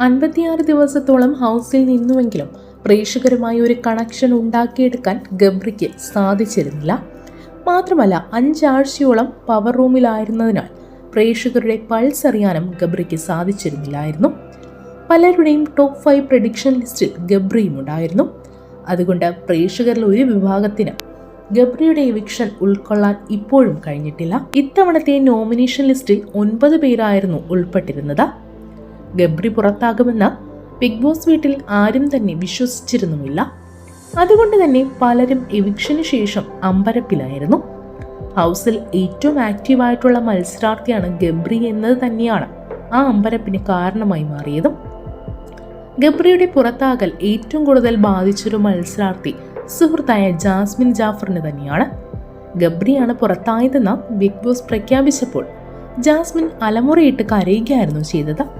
അൻപത്തിയാറ് ദിവസത്തോളം ഹൗസിൽ നിന്നുവെങ്കിലും പ്രേക്ഷകരുമായി ഒരു കണക്ഷൻ ഉണ്ടാക്കിയെടുക്കാൻ ഗബ്രിക്ക് സാധിച്ചിരുന്നില്ല. മാത്രമല്ല അഞ്ചാഴ്ചയോളം പവർ റൂമിലായിരുന്നതിനാൽ പ്രേക്ഷകരുടെ പൾസ് അറിയാനും ഗബ്രിക്ക് സാധിച്ചിരുന്നില്ലായിരുന്നു. പലരുടെയും ടോപ്പ് ഫൈവ് പ്രഡിക്ഷൻ ലിസ്റ്റിൽ ഗബ്രിയും ഉണ്ടായിരുന്നു. അതുകൊണ്ട് പ്രേക്ഷകരിൽ ഒരു വിഭാഗത്തിന് ഗബ്രിയുടെ എവിക്ഷൻ ഉൾക്കൊള്ളാൻ ഇപ്പോഴും കഴിഞ്ഞിട്ടില്ല. ഇത്തവണത്തെ നോമിനേഷൻ ലിസ്റ്റിൽ ഒൻപത് പേരായിരുന്നു ഉൾപ്പെട്ടിരുന്നത്. ഗബ്രി പുറത്താകുമെന്ന് ബിഗ് ബോസ് വീട്ടിൽ ആരും തന്നെ വിശ്വസിച്ചിരുന്നുമില്ല. അതുകൊണ്ട് തന്നെ പലരും എവിക്ഷന് ശേഷം അമ്പരപ്പിലായിരുന്നു. ഹൗസിൽ ഏറ്റവും ആക്റ്റീവായിട്ടുള്ള മത്സരാർത്ഥിയാണ് ഗബ്രി എന്നത് തന്നെയാണ് ആ അമ്പരപ്പിന് കാരണമായി മാറിയതും. ഗബ്രിയുടെ പുറത്താകൽ ഏറ്റവും കൂടുതൽ ബാധിച്ചൊരു മത്സരാർത്ഥി സുഹൃത്തായ ജാസ്മിൻ ജാഫറിന് തന്നെയാണ്. ഗബ്രിയാണ് പുറത്തായതെന്ന് ബിഗ് ബോസ് പ്രഖ്യാപിച്ചപ്പോൾ ജാസ്മിൻ അലമുറയിട്ട് കരയുകയായിരുന്നു ചെയ്തത്.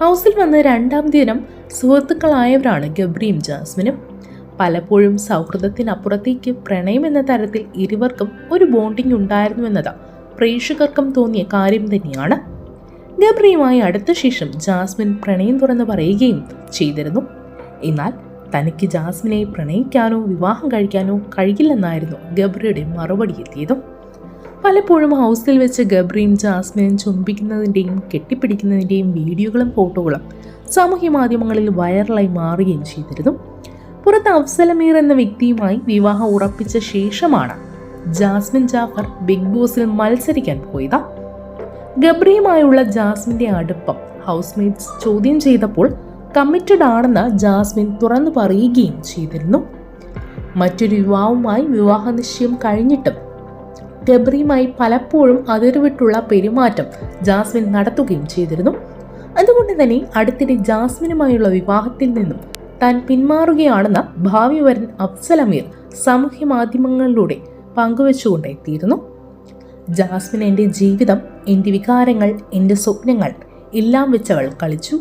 ഹൗസിൽ വന്ന രണ്ടാം ദിനം സുഹൃത്തുക്കളായവരാണ് ഗബ്രിയും ജാസ്മിനും. പലപ്പോഴും സൗഹൃദത്തിനപ്പുറത്തേക്ക് പ്രണയം എന്ന തരത്തിൽ ഇരുവർക്കും ഒരു ബോണ്ടിംഗ് ഉണ്ടായിരുന്നുവെന്നത് പ്രേക്ഷകർക്കും തോന്നിയ കാര്യം തന്നെയാണ്. ഗബ്രിയുമായി അടുത്ത ശേഷം ജാസ്മിൻ പ്രണയം തുറന്ന് പറയുകയും ചെയ്തിരുന്നു. എന്നാൽ തനിക്ക് ജാസ്മിനെ പ്രണയിക്കാനോ വിവാഹം കഴിക്കാനോ കഴിയില്ലെന്നായിരുന്നു ഗബ്രിയുടെ മറുപടി എത്തിയതും. പലപ്പോഴും ഹൗസിൽ വെച്ച് ഗബ്രിയും ജാസ്മിനും ചുംബിക്കുന്നതിന്റെയും കെട്ടിപ്പിടിക്കുന്നതിന്റെയും വീഡിയോകളും ഫോട്ടോകളും സാമൂഹ്യ മാധ്യമങ്ങളിൽ വൈറലായി മാറുകയും ചെയ്തിരുന്നു. പുറത്ത് അഫ്സലമീർ എന്ന വ്യക്തിയുമായി വിവാഹം ഉറപ്പിച്ച ശേഷമാണ് ജാസ്മിൻ ജാഫർ ബിഗ് ബോസിൽ മത്സരിക്കാൻ പോയത്. ഗബ്രിയുമായുള്ള ജാസ്മിന്റെ അടുപ്പം ഹൗസ്മേറ്റ്സ് ചോദ്യം ചെയ്തപ്പോൾ കമ്മിറ്റഡ് ആണെന്ന് ജാസ്മിൻ തുറന്നു പറയുകയും ചെയ്തിരുന്നു. മറ്റൊരു യുവാവുമായി വിവാഹ നിശ്ചയം കഴിഞ്ഞിട്ടും ഗബ്രിയുമായി പലപ്പോഴും അതിർവിട്ടുള്ള പെരുമാറ്റം ജാസ്മിൻ നടത്തുകയും ചെയ്തിരുന്നു. അതുകൊണ്ട് തന്നെ അടുത്തിടെ ജാസ്മിനുമായുള്ള വിവാഹത്തിൽ നിന്നും താൻ പിന്മാറുകയാണെന്ന് ഭാവി വരൻ അഫ്സൽ അമീർ സാമൂഹ്യ മാധ്യമങ്ങളിലൂടെ പങ്കുവച്ചുകൊണ്ട് എത്തിയിരുന്നു ജാസ്മിൻ എന്റെ ജീവിതം എന്റെ വികാരങ്ങൾ എന്റെ സ്വപ്നങ്ങൾ എല്ലാം വെച്ചവൾ കളിച്ചു.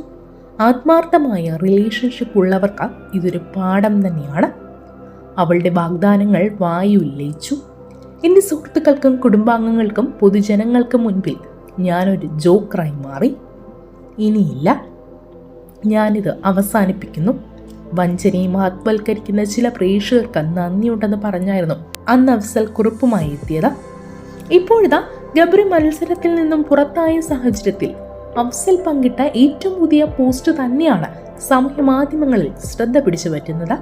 ആത്മാർത്ഥമായ റിലേഷൻഷിപ്പ് ഉള്ളവർക്ക് ഇതൊരു പാഠം തന്നെയാണ്. അവളുടെ വാഗ്ദാനങ്ങൾ വായു ലയിച്ചു എന്റെ സുഹൃത്തുക്കൾക്കും കുടുംബാംഗങ്ങൾക്കും പൊതുജനങ്ങൾക്കും മുൻപിൽ ഞാനൊരു ജോക്കറായി മാറി. ഇനിയില്ല. ഞാനിത് അവസാനിപ്പിക്കുന്നു. വഞ്ചനയും ആത്മവൽക്കരിക്കുന്ന ചില പ്രേക്ഷകർക്ക് നന്ദിയുണ്ടെന്ന് പറഞ്ഞായിരുന്നു. അന്ന് അഫ്സൽ കുറിപ്പുമായി എത്തിയത്. ഇപ്പോഴിതാ ഗബ്രി മത്സരത്തിൽ നിന്നും പുറത്തായ സാഹചര്യത്തിൽ അഫ്സൽ പങ്കിട്ട ഏറ്റവും പുതിയ പോസ്റ്റ് തന്നെയാണ് സമൂഹ മാധ്യമങ്ങളിൽ ശ്രദ്ധ പിടിച്ചു പറ്റുന്നത്.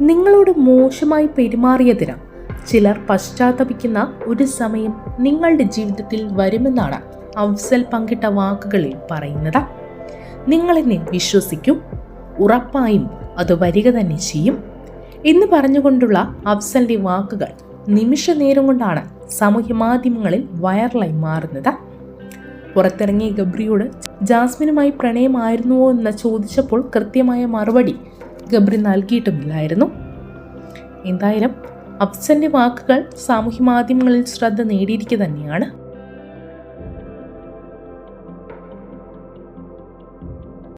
നിങ്ങളോട് മോശമായി പെരുമാറിയതിന് ചിലർ പശ്ചാത്തപിക്കുന്ന ഒരു സമയം നിങ്ങളുടെ ജീവിതത്തിൽ വരുമെന്നാണ് അഫ്സൽ പങ്കിട്ട വാക്കുകളിൽ പറയുന്നത്. നിങ്ങളെന്നെ വിശ്വസിക്കും ഉറപ്പായും അത് വരിക തന്നെ ചെയ്യും. എന്ന് പറഞ്ഞുകൊണ്ടുള്ള അഫ്സലിന്റെ വാക്കുകൾ നിമിഷ നേരം കൊണ്ടാണ് സാമൂഹ്യ മാധ്യമങ്ങളിൽ വൈറലായി മാറുന്നത്. പുറത്തിറങ്ങിയ ഗബ്രിയോട് ജാസ്മിനുമായി പ്രണയമായിരുന്നുവോ എന്ന് ചോദിച്ചപ്പോൾ കൃത്യമായ മറുപടി ഗബ്രി നൽകിയിട്ടുമില്ലായിരുന്നു. എന്തായാലും അഫ്സലിന്റെ വാക്കുകൾ സാമൂഹ്യ മാധ്യമങ്ങളിൽ ശ്രദ്ധ നേടിയിരിക്കുക തന്നെയാണ്.